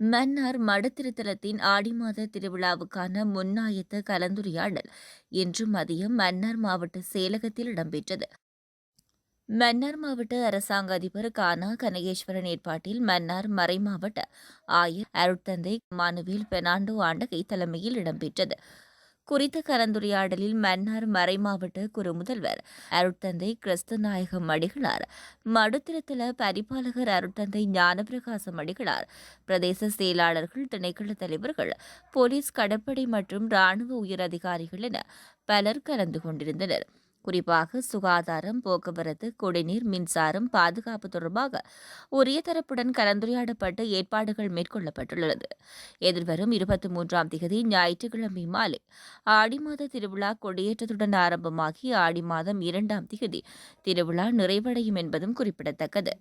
மன்னார் மடத்திருத்தலத்தின் ஆடி மாத திருவிழாவுக்கான முன்னாயத்த கலந்துரையாடல் இன்று மதியம் மன்னார் மாவட்ட செயலகத்தில் இடம்பெற்றது. மன்னார் மாவட்ட அரசாங்க அதிபர் கானா கனகேஸ்வரன் ஏற்பாட்டில் மன்னார் மறைமாவட்ட ஆயர் அருட்தந்தை மானுவேல் பெர்னாண்டோ ஆண்டகை தலைமையில் இடம்பெற்றது. குறித்த கலந்துரையாடலில் மன்னார் மறைமாவட்ட குரு முதல்வர் அருட்தந்தை கிறிஸ்தநாயகம் அடிகளார். மடுத்திருத்தல பரிபாலகர் அருட்தந்தை ஞானபிரகாசம் அடிகளார். பிரதேச செயலாளர்கள் திணைக்கள தலைவர்கள் போலீஸ் கடற்படை மற்றும் ராணுவ உயர் அதிகாரிகள் என பலர் கலந்து கொண்டிருந்தனர். குறிப்பாக சுகாதாரம் போக்குவரத்து குடிநீர் மின்சாரம் பாதுகாப்பு தொடர்பாக உரிய தரப்புடன் கலந்துரையாடப்பட்டு ஏற்பாடுகள் மேற்கொள்ளப்பட்டுள்ளது. எதிர்வரும் இருபத்தி மூன்றாம் தேதி ஞாயிற்றுக்கிழமை மாலை ஆடி மாத திருவிழா கொடியேற்றத்துடன் ஆரம்பமாகி ஆடி மாதம் இரண்டாம் தேதி திருவிழா நிறைவடையும் என்பதும் குறிப்பிடத்தக்கது.